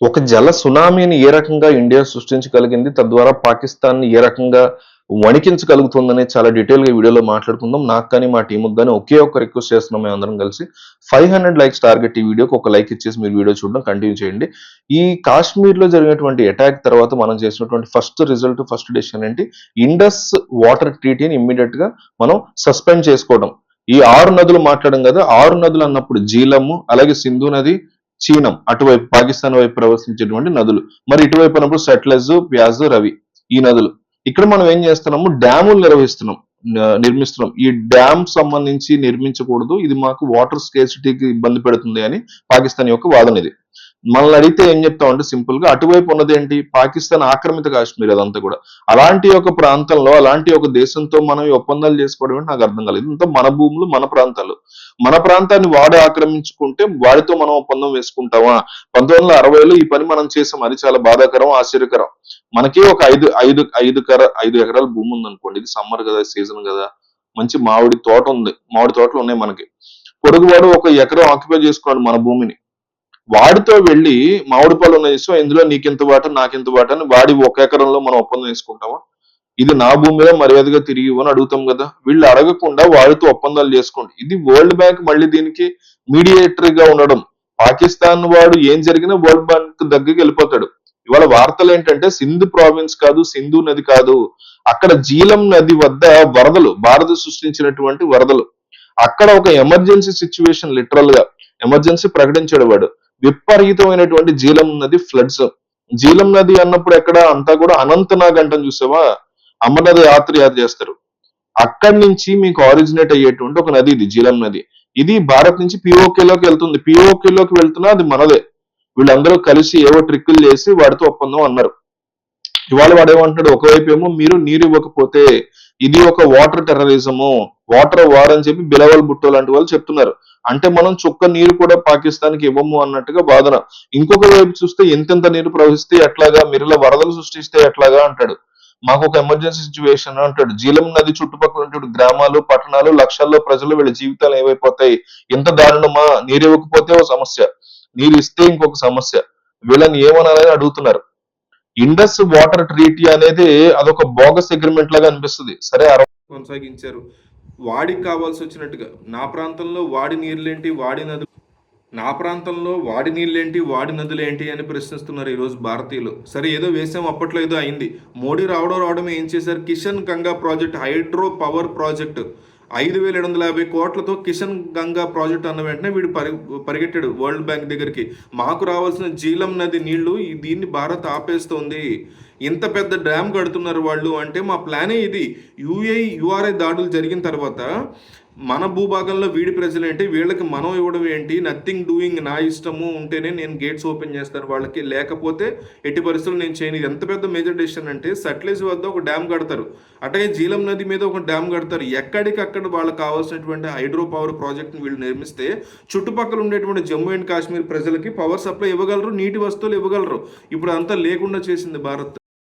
ఒక జల సునామీని ఏ రకంగా ఇండియా సృష్టించగలిగింది తద్వారా పాకిస్తాన్ ఏ రకంగా వణికించగలుగుతుందనే చాలా డీటెయిల్గా వీడియోలో మాట్లాడుకుందాం. నాకు కానీ మా టీముకు కానీ ఒకే ఒక్క రిక్వెస్ట్ చేస్తున్నాం మేము అందరం కలిసి. ఫైవ్ హండ్రెడ్ లైక్స్ టార్గెట్ ఈ వీడియోకి ఒక లైక్ ఇచ్చేసి మీరు వీడియో చూడడం కంటిన్యూ చేయండి. ఈ కాశ్మీర్లో జరిగినటువంటి అటాక్ తర్వాత మనం చేసినటువంటి ఫస్ట్ రిజల్ట్ ఫస్ట్ డెసిషన్ ఏంటి? ఇండస్ వాటర్ ట్రీటీని ఇమ్మీడియట్గా మనం సస్పెండ్ చేసుకోవడం. ఈ ఆరు నదులు మాట్లాడడం కదా ఆరు నదులు అన్నప్పుడు జీలము అలాగే సింధు నది చీనం అటువైపు పాకిస్తాన్ వైపు ప్రవహించేటువంటి నదులు. మరి ఇటువైపు అన్నప్పుడు సెట్లెజ్ ప్యాజ్ రవి ఈ నదులు. ఇక్కడ మనం ఏం చేస్తున్నాము? డ్యాములు నిర్వహిస్తున్నాం. నిర్మిస్తున్నాం. ఈ డ్యామ్ సంబంధించి నిర్మించకూడదు. ఇది మాకు వాటర్ స్కేసిటీకి ఇబ్బంది పెడుతుంది అని పాకిస్తాన్ యొక్క వాదన ఇది. మనల్ని అడిగితే ఏం చెప్తాం అంటే సింపుల్గా అటువైపు ఉన్నది ఏంటి పాకిస్తాన్ ఆక్రమిత కాశ్మీర్ అదంతా కూడా. అలాంటి ఒక ప్రాంతంలో అలాంటి ఒక దేశంతో మనం ఒప్పందాలు చేసుకోవడం నాకు అర్థం కాలేదు. ఇంత మన భూములు మన ప్రాంతాలు. మన ప్రాంతాన్ని వాడు ఆక్రమించుకుంటే వాడితో మనం ఒప్పందం వేసుకుంటామా? పంతొమ్మిది వందల అరవైలో ఈ పని మనం చేసాం. అది చాలా బాధాకరం ఆశ్చర్యకరం. మనకి ఒక ఐదు ఐదు ఐదు కర ఐదు ఎకరాల భూమి ఉంది అనుకోండి ఇది సమ్మర్ కదా సీజన్ కదా మంచి మామిడి తోట ఉంది మామిడి తోటలు ఉన్నాయి మనకి. పొరుగువాడు ఒక ఎకరం ఆక్యుపై చేసుకున్నాడు మన భూమిని. వాడితో వెళ్ళి మామిడి పళ్ళు ఉన్నాయి సో ఇందులో నీకింత వాట నాకింత వాట అని వాడి ఒక ఎకరంలో మనం ఒప్పందం చేసుకుంటామా? ఇది నా భూమిలో మర్యాదగా తిరిగి అని అడుగుతాం కదా వీళ్ళు అడగకుండా వాడితో ఒప్పందాలు చేసుకోండి. ఇది వరల్డ్ బ్యాంక్ మళ్ళీ దీనికి మీడియేటర్గా ఉండడం. పాకిస్తాన్ వాడు ఏం జరిగినా వరల్డ్ బ్యాంక్ దగ్గరికి వెళ్ళిపోతాడు. ఇవాళ వార్తలు ఏంటంటే సింధు ప్రావిన్స్ కాదు సింధు నది కాదు. అక్కడ జీలం నది వద్ద వరదలు భారత్ సృష్టించినటువంటి వరదలు. అక్కడ ఒక ఎమర్జెన్సీ సిచ్యువేషన్ లిటరల్గా ఎమర్జెన్సీ ప్రకటించాడు వాడు. విపరీతమైనటువంటి జీలం నది ఫ్లడ్స్. జీలం నది అన్నప్పుడు ఎక్కడ అంతా కూడా అనంతనాగ్ అంటని చూసావా? అమర్నాథ్ యాత్ర యాత్ర చేస్తారు. అక్కడి నుంచి మీకు ఆరిజినేట్ అయ్యేటువంటి ఒక నది ఇది జీలం నది. ఇది భారత్ నుంచి పిఓకేలోకి లోకి వెళ్తుంది. పిఓకేలోకి లోకి వెళ్తున్నా అది మనదే. వీళ్ళందరూ కలిసి ఏవో ట్రిక్కులు చేసి వాడితో ఒప్పందం అన్నారు. ఇవాళ వాడు ఏమంటున్నాడు ఒకవైపు ఏమో మీరు నీరు ఇవ్వకపోతే ఇది ఒక వాటర్ టెర్రరిజము వాటర్ వార్ అని చెప్పి బిలవల్ బుట్టో లాంటి వాళ్ళు చెప్తున్నారు. అంటే మనం చుక్క నీరు కూడా పాకిస్తాన్కి ఇవ్వము అన్నట్టుగా వాదన. ఇంకొక వైపు చూస్తే ఎంతెంత నీరు ప్రవహిస్తే ఎట్లాగా మిరుల వరదలు సృష్టిస్తే ఎట్లాగా అంటాడు. మాకు ఒక ఎమర్జెన్సీ సిచ్యువేషన్ అంటాడు. జీలం నది చుట్టుపక్కల ఉన్నటువంటి గ్రామాలు పట్టణాలు లక్షల్లో ప్రజలు వీళ్ళ జీవితాలు ఏమైపోతాయి? ఎంత దారుణమా? నీరు ఇవ్వకపోతే ఒక సమస్య. నీరు ఇస్తే ఇంకొక సమస్య. వీళ్ళని ఏమనాలని అడుగుతున్నారు. ఇండస్ వాటర్ ట్రీటీ అనేది అదొక బోగస్ అగ్రిమెంట్ లాగా అనిపిస్తుంది. సరే కొనసాగించారు. వాడికి కావాల్సి వచ్చినట్టుగా నా ప్రాంతంలో వాడి నీళ్ళేంటి వాడి నదులు నా ప్రాంతంలో వాడి నీళ్ళేంటి వాడి నదులేంటి అని ప్రశ్నిస్తున్నారు ఈరోజు భారతీయులు. సరే ఏదో వేసాం అప్పట్లో ఏదో అయింది. మోడీ రావడం రావడం ఏం చేశారు? Kishan Ganga project hydro power project. ఐదు వేల ఏడు వందల యాభై కోట్లతో కిషన్ గంగా ప్రాజెక్ట్ అన్న వెంటనే వీడు పరి పరిగెట్టాడు వరల్డ్ బ్యాంక్ దగ్గరికి. మాకు రావాల్సిన జీలం నది నీళ్ళు దీన్ని భారత్ ఆపేస్తోంది. ఇంత పెద్ద డ్యామ్ కడుతున్నారు వాళ్ళు అంటే మా ప్లానే ఇది. యూఏ యుఆర్ఐ దాడులు జరిగిన తర్వాత మన భూభాగంలో వీడి ప్రజలు ఏంటి వీళ్ళకి మనం ఇవ్వడం ఏంటి? నథింగ్ డూయింగ్ నా ఇష్టము ఉంటేనే నేను గేట్స్ ఓపెన్ చేస్తాను వాళ్ళకి. లేకపోతే ఎట్టి పరిస్థితులు నేను చేయను. ఇది ఎంత పెద్ద మేజర్ డెసిషన్ అంటే సట్లేజ్ వద్ద ఒక డ్యామ్ కడతారు. అట్లాగే జీలం నది మీద ఒక డ్యామ్ కడతారు. ఎక్కడికక్కడ వాళ్ళకి కావాల్సినటువంటి హైడ్రో పవర్ ప్రాజెక్ట్ని వీళ్ళు నిర్మిస్తే చుట్టుపక్కల ఉండేటువంటి జమ్మూ అండ్ కాశ్మీర్ ప్రజలకి పవర్ సప్లై ఇవ్వగలరు నీటి వస్తువులు ఇవ్వగలరు. ఇప్పుడు అంతా లేకుండా చేసింది భారత్.